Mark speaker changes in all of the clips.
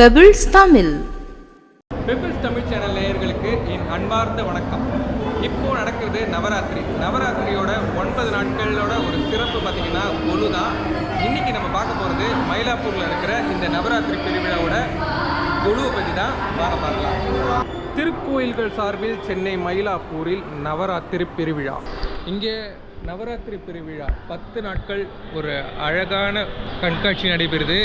Speaker 1: Pebbles Tamil
Speaker 2: Pebbles Tamil channel நேயர்களுக்கு என் அன்பார்ந்த வணக்கம். இப்போ நடக்கிறது நவராத்திரி. நவராத்திரியோட ஒன்பது நாட்களோட ஒரு சிறப்பு பார்த்தீங்கன்னா கொலு தான் இன்னைக்கு நம்ம பார்க்க போகிறது மயிலாப்பூரில் இருக்கிற இந்த நவராத்திரி பெருவிழாவோட குழுவை பற்றி தான் பார்க்க பார்க்கலாம். திருக்கோயில்கள் சார்பில் சென்னை மயிலாப்பூரில் நவராத்திரி பெருவிழா. இங்கே நவராத்திரி பெருவிழா பத்து நாட்கள் ஒரு அழகான கண்காட்சி நடைபெறுது.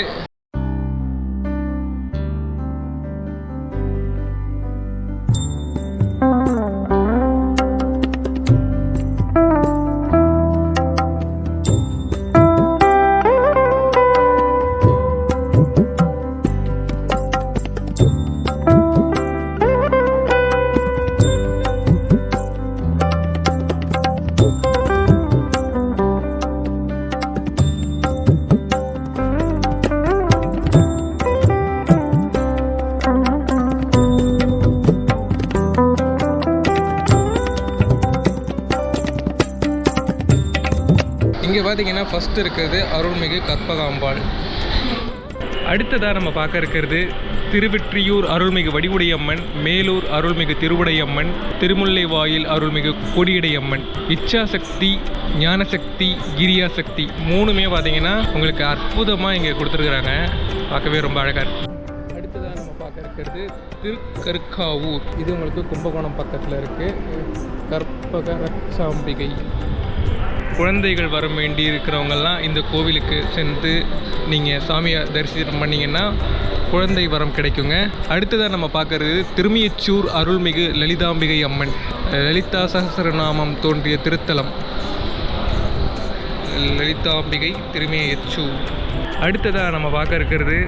Speaker 2: பார்த்தீங்கன்னா ஃபஸ்ட்டு இருக்கிறது அருள்மிகு கற்பகாம்பாள். அடுத்ததாக நம்ம பார்க்க இருக்கிறது திருவெற்றியூர் அருள்மிகு வடிவுடையம்மன் மேலூர் அருள்மிகு திருவுடையம்மன் திருமுல்லைவாயில் அருள்மிகு கொடியடையம்மன். இச்சாசக்தி ஞானசக்தி கிரியாசக்தி மூணுமே பார்த்தீங்கன்னா உங்களுக்கு அற்புதமாக இங்கே கொடுத்துருக்குறாங்க. பார்க்கவே ரொம்ப அழகாக இருக்கு. அடுத்ததாக நம்ம பார்க்க இருக்கிறது திருக்கருக்காவூர். இது உங்களுக்கு கும்பகோணம் பக்கத்தில் இருக்குது கற்பக ரட்சாம்பிகை குழந்தைகள் வர வேண்டி இருக்கிறவங்கெல்லாம் இந்த கோவிலுக்கு சென்று நீங்கள் சாமியை தரிசனம் பண்ணிங்கன்னா குழந்தை வரம் கிடைக்குங்க. அடுத்ததாக நம்ம பார்க்கறது திருமியச்சூர் அருள்மிகு லலிதாம்பிகை அம்மன். லலிதா சகசரநாமம் தோன்றிய திருத்தலம். லலிதாம்பிகை திருமியச்சூர். அடுத்ததாக நம்ம பார்க்க இருக்கிறது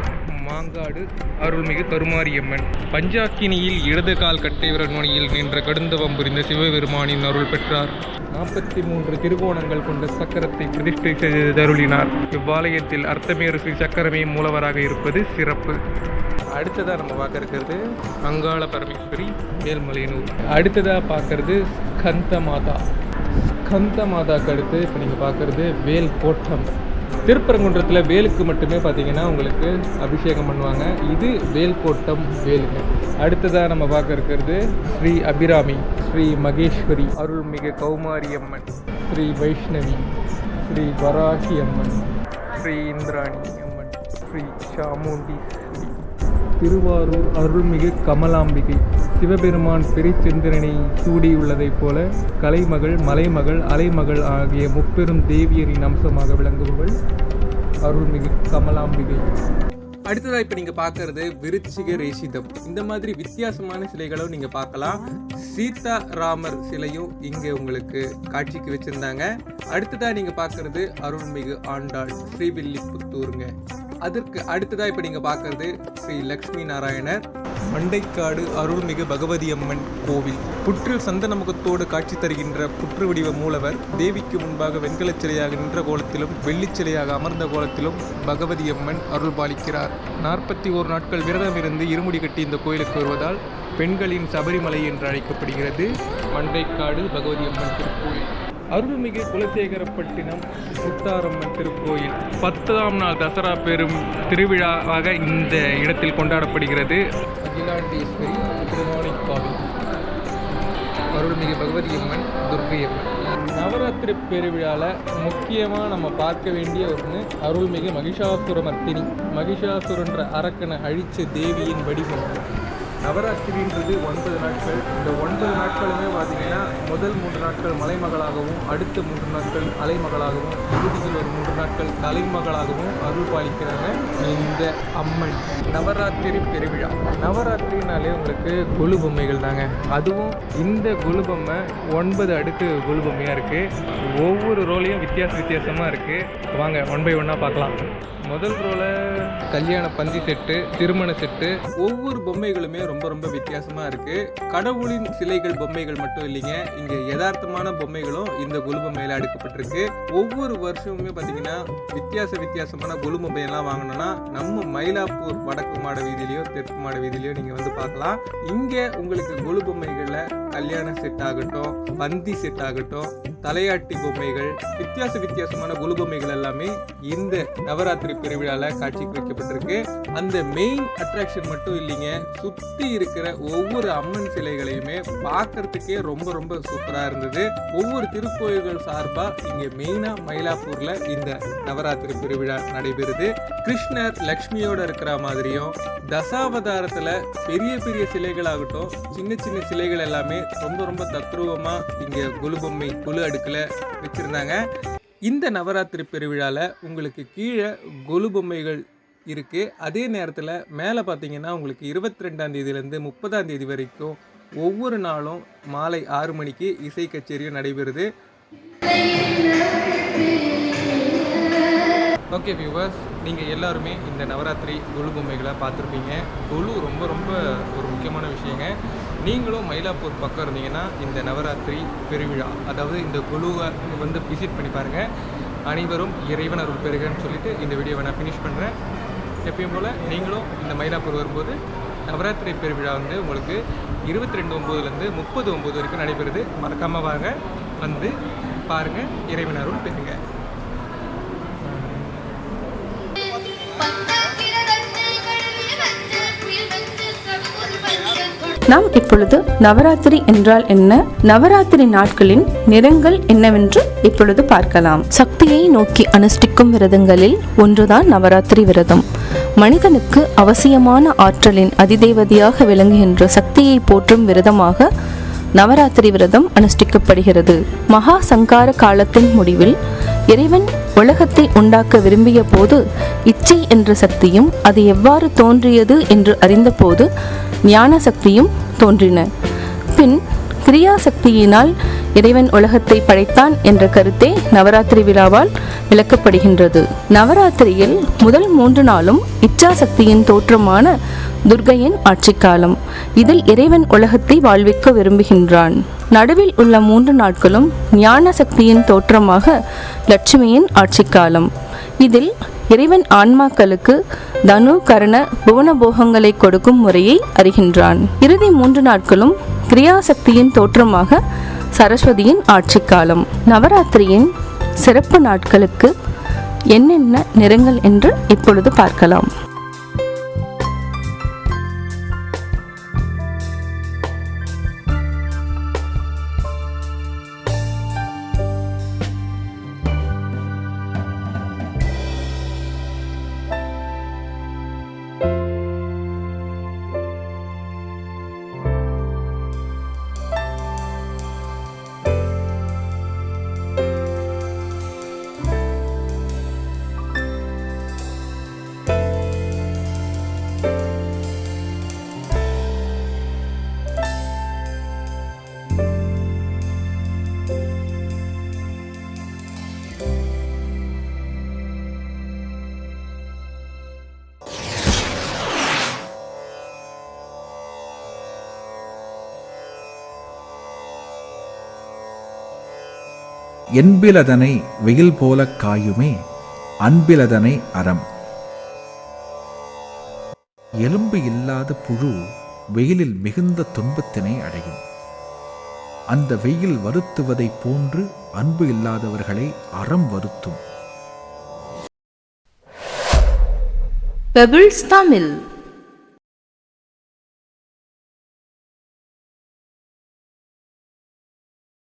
Speaker 2: மாங்காடு அருள்மிகு கருமாரியம்மன் பஞ்சாக்கினியில் இடது கால் கட்டைவிரல் நுனியில் நின்ற கடுந்தவம் புரிந்த சிவபெருமானின் அருள் பெற்றார். நாற்பத்தி மூன்று திருகோணங்கள் கொண்ட சக்கரத்தை பிரதிஷ்டை செய்து தருளினார் இவ்வாலயத்தில் அர்த்தமேறு ஸ்ரீ சக்கரமே மூலவராக இருப்பது சிறப்பு. அடுத்ததாக நம்ம பார்க்க இருக்கிறது அங்காள பரமேஸ்வரி மேல்மலையனூர். அடுத்ததாக பார்க்கறது ஸ்கந்த மாதா ஸ்கந்த மாதாக்கு அடுத்து இப்போ நீங்கள் பார்க்குறது வேல் கோட்டம் திருப்பரங்குன்றத்தில் வேலுக்கு மட்டுமே பார்த்தீங்கன்னா உங்களுக்கு அபிஷேகம் பண்ணுவாங்க. இது வேல்கோட்டம் வேலுங்க. அடுத்ததாக நம்ம பார்க்க இருக்கிறது ஸ்ரீ அபிராமி ஸ்ரீ மகேஸ்வரி அருள்மிகு கௌமாரி அம்மன் ஸ்ரீ வைஷ்ணவி ஸ்ரீ வராகி அம்மன் ஸ்ரீ இந்திராணி அம்மன் ஸ்ரீ சாமுண்டி திருவாரூர் அருள்மிகு கமலாம்பிகை. சிவபெருமான் பெரிச்சந்திரனை சூடியுள்ளதைப் போல கலைமகள் மலைமகள் அலைமகள் ஆகிய முப்பெரும் தேவியரின் அம்சமாக விளங்குபவள் அருள்மிகு கமலாம்பிகை. அடுத்ததாக இப்போ நீங்கள் பார்க்கறது விருச்சிக ரேஷிதம். இந்த மாதிரி வித்தியாசமான சிலைகளும் நீங்கள் பார்க்கலாம் சீதா ராமர் சிலையும் இங்கே உங்களுக்கு காட்சிக்கு வச்சுருந்தாங்க. அடுத்ததாக நீங்கள் பார்க்கறது அருள்மிகு ஆண்டாள் ஸ்ரீவில்லிபுத்தூருங்க. அதற்கு அடுத்ததாக இப்போ நீங்கள் பார்க்கறது ஸ்ரீ லக்ஷ்மி நாராயணர் மண்டைக்காடு அருள்மிகு பகவதி அம்மன் கோவில். புற்றில் சந்தன முகத்தோடு காட்சி தருகின்ற புற்று வடிவ மூலவர் தேவிக்கு முன்பாக வெண்கலச் சிலையாக நின்ற கோலத்திலும் வெள்ளிச் சிலையாக அமர்ந்த கோலத்திலும் பகவதி அம்மன் அருள் பாலிக்கிறார். நாற்பத்தி ஓரு நாட்கள் விரதம் இருந்து இருமுடி கட்டி இந்த கோயிலுக்கு வருவதால் பெண்களின் சபரிமலை என்று அழைக்கப்படுகிறது. மண்டைக்காடு பகவதி அம்மன் திருக்கோயில். அருள்மிகு குலசேகரப்பட்டினம் முத்தாரம்மன் திருக்கோயில். பத்தாம் நாள் தசரா பெரும் திருவிழாவாக இந்த இடத்தில் கொண்டாடப்படுகிறது. அகிலாண்டேஸ்வரி திருவானைக்காவல். அருள்மிகு பகவதி அம்மன் துர்கை அம்மன் நவராத்திரி பெருவிழாவில் முக்கியமாக நம்ம பார்க்க வேண்டிய ஒன்று அருள்மிகு மகிஷாசுரமர்த்தினி. மகிஷாசுரன்ற அரக்கனை அழித்த தேவியின் வடிவம். நவராத்திரின்றது ஒன்பது நாட்கள். இந்த ஒன்பது நாட்களுமே பார்த்தீங்கன்னா முதல் மூன்று நாட்கள் மலைமகளாகவும் அடுத்த மூன்று நாட்கள் அலைமகளாகவும் இறுதியில் ஒரு மூன்று நாட்கள் தலைமகளாகவும் அருள் பாலிக்கிறாங்க இந்த அம்மன். நவராத்திரி பெருவிழா. நவராத்திரினாலே உங்களுக்கு கொலு பொம்மைகள் தாங்க. அதுவும் இந்த கொலு பொம்மை ஒன்பது அடுக்கு கொலு பொம்மையாக இருக்குது ஒவ்வொரு ரோலையும் வித்தியாச வித்தியாசமாக இருக்குது வாங்க ஒன் பை ஒன்னாக பார்க்கலாம். முதல் ரோலை கல்யாண பந்தி செட்டு திருமண செட்டு ஒவ்வொரு பொம்மைகளுமே ரொம்ப ரொம்ப வித்தியாசமாக இருக்குது கடவுளின் சிலைகள் பொம்மைகள் மட்டும் இல்லைங்க. இங்கே யதார்த்தமான பொம்மைகளும் இந்த குலுபொம்மையில் அடுக்கப்பட்டிருக்கு. ஒவ்வொரு வருஷமுமே பார்த்தீங்கன்னா வித்தியாச வித்தியாசமான கொலு பொம்மையெல்லாம் வாங்கணும்னா நம்ம மயிலாப்பூர் வடக்கு மாட வீதியிலையோ தெற்கு மாட வீதியிலையோ நீங்கள் வந்து பார்க்கலாம் இங்கே உங்களுக்கு கொலு கல்யாண செட் ஆகட்டும் பந்தி செட் ஆகட்டும் தலையாட்டி பொம்மைகள் வித்தியாச வித்தியாசமான கொலு பொம்மைகள் எல்லாமே இந்த நவராத்திரி பெருவிழாவில் காட்சிக்கு வைக்கப்பட்டிருக்கு. அந்த மெயின் அட்ராக்ஷன் மட்டும் இல்லைங்க சுத்தி இருக்கிற ஒவ்வொரு அம்மன் சிலைகளையுமே பார்க்கறதுக்கே ரொம்ப ரொம்ப சூப்பரா இருந்தது. ஒவ்வொரு திருக்கோயில்கள் சார்பா இங்க மெயினா மயிலாப்பூர்ல இந்த நவராத்திரி பெருவிழா நடைபெறுது. கிருஷ்ணர் லக்ஷ்மியோட இருக்கிற மாதிரியும் தசாவதாரத்துல பெரிய பெரிய சிலைகளாகட்டும் சின்ன சின்ன சிலைகள் எல்லாமே ரொம்ப ரொம்ப தத்ரூபமா இங்க குலுபொம்மை குழு அடுக்கில் வச்சுருந்தாங்க. வச்சிருந்தாங்க இந்த நவராத்திரி பெருவிழாவில் உங்களுக்கு கீழே கொலு பொம்மைகள் இருக்குது அதே நேரத்தில் மேலே பார்த்தீங்கன்னா உங்களுக்கு இருபத்தி ரெண்டாம் தேதியிலேருந்து முப்பதாம் தேதி வரைக்கும் ஒவ்வொரு நாளும் மாலை ஆறு மணிக்கு இசை கச்சேரியும் நடைபெறுது. ஓகே வியூவர்ஸ் நீங்கள் எல்லாருமே இந்த நவராத்திரி கொலு பொம்மைகளை பார்த்துருப்பீங்க. கொலு ரொம்ப ரொம்ப ஒரு முக்கியமான விஷயங்க. நீங்களும் மயிலாப்பூர் பக்கம் இருந்தீங்கன்னா இந்த நவராத்திரி பெருவிழா அதாவது இந்த கொலுவை வந்து விசிட் பண்ணி பாருங்கள் அனைவரும் இறைவன் அருள் பெறுகன்னு சொல்லிட்டு இந்த வீடியோவை நான் ஃபினிஷ் பண்ணுறேன் எப்பயும் போல் நீங்களும் இந்த மயிலாப்பூர் வரும்போது நவராத்திரி பெருவிழா வந்து உங்களுக்கு இருபத்தி ரெண்டு ஒம்போதுலேருந்து முப்பது ஒம்பது வரைக்கும் நடைபெறுது. மறக்காமல் வாங்க வந்து பாருங்கள் இறைவன் அருள் பெறுங்க.
Speaker 1: நாம் இப்பொழுது நவராத்திரி என்றால் என்ன? நவராத்திரி நாட்களின் நிறங்கள் என்னவென்று இப்பொழுது பார்க்கலாம். சக்தியை நோக்கி அனுஷ்டிக்கும் விரதங்களில் ஒன்றுதான் நவராத்திரி விரதம். மனிதனுக்கு அவசியமான ஆற்றலின் அதிதேவதியாக விளங்குகின்ற சக்தியை போற்றும் விரதமாக நவராத்திரி விரதம் அனுஷ்டிக்கப்படுகிறது. மகா சங்கார காலத்தின் முடிவில் இறைவன் உலகத்தை உண்டாக்க விரும்பிய போது இச்சை என்ற சக்தியும் அது எவ்வாறு தோன்றியது என்று அறிந்தபோது ஞான சக்தியும் தோன்றின. பின் கிரியாசக்தியினால் இறைவன் உலகத்தை படைத்தான் என்ற கருத்தே நவராத்திரி விழாவால் விளக்கப்படுகின்றது. நவராத்திரியில் முதல் மூன்று நாளும் இச்சா சக்தியின் தோற்றமான துர்கையின் ஆட்சி காலம் இதில் இறைவன் உலகத்தை வாழ்விக்க விரும்புகின்றான். நடுவில் உள்ள மூன்று நாட்களும் ஞான சக்தியின் தோற்றமாக லட்சுமியின் ஆட்சி காலம் இதில் இறைவன் ஆன்மாக்களுக்கு தனு கரண புவன போகங்களை கொடுக்கும் முறையை அறிகின்றான். இறுதி மூன்று நாட்களும் கிரியாசக்தியின் தோற்றமாக சரஸ்வதியின் ஆட்சி காலம் நவராத்திரியின் சிறப்பு நாட்களுக்கு என்னென்ன நிறங்கள் என்று இப்பொழுது பார்க்கலாம்.
Speaker 3: என்பிலதனை வெயில் போல காயுமே அன்பிலதனை அறம். எலும்பு இல்லாத புழு வெயிலில் மிகுந்த துன்பத்தினை அடையும். அந்த வெயில் வருத்துவதைப் போன்று அன்பு இல்லாதவர்களை அறம் வருத்தும்.
Speaker 1: பெபிள்ஸ் தமிழ்